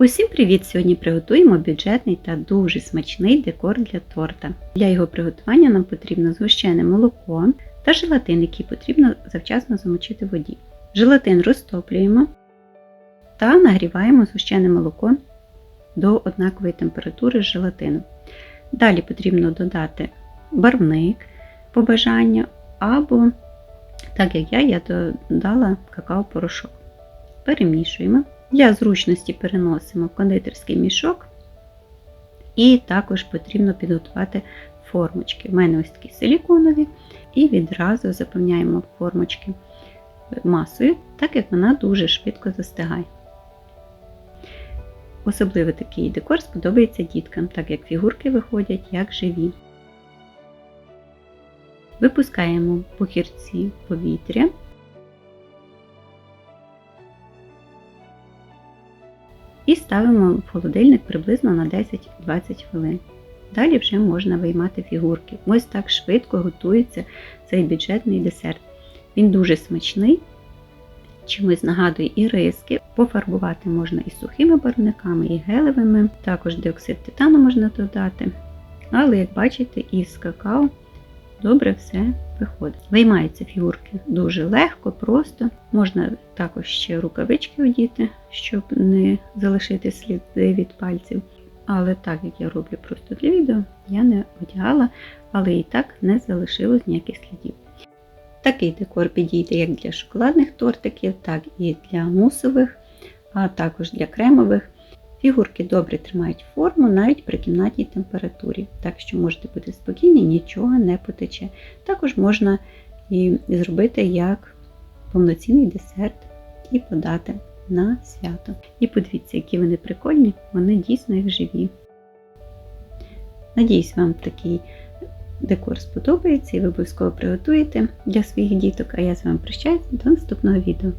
Усім привіт! Сьогодні приготуємо бюджетний та дуже смачний декор для торта. Для його приготування нам потрібно згущене молоко та желатин, який потрібно завчасно замочити в воді. Желатин розтоплюємо та нагріваємо згущене молоко до однакової температури з желатином. Далі потрібно додати барвник по бажанню або, так як я, я додала какао-порошок. Перемішуємо. Для зручності переносимо в кондитерський мішок, і також потрібно підготувати формочки. У мене ось такі силіконові, і відразу заповняємо формочки масою, так як вона дуже швидко застигає. Особливо такий декор сподобається діткам, так як фігурки виходять як живі. Випускаємо похірці повітря. І ставимо в холодильник приблизно на 10-20 хвилин. Далі вже можна виймати фігурки. Ось так швидко готується цей бюджетний десерт. Він дуже смачний, чимось нагадує і риски. Пофарбувати можна і сухими барвниками, і гелевими, також диоксид титану можна додати. Але, як бачите, із какао добре все виходить. Виймаються фігурки дуже легко, просто. Можна також ще рукавички одіти, щоб не залишити сліди від пальців. Але так як я роблю просто для відео, я не одягала, але і так не залишилось ніяких слідів. Такий декор підійде як для шоколадних тортиків, так і для мусових, а також для кремових. Фігурки добре тримають форму навіть при кімнатній температурі, так що можете бути спокійні, нічого не потече. Також можна і зробити як повноцінний десерт і подати на свято. І подивіться, які вони прикольні, вони дійсно як живі. Надіюсь, вам такий декор сподобається і ви обов'язково приготуєте для своїх діток, а я з вами прощаюся до наступного відео.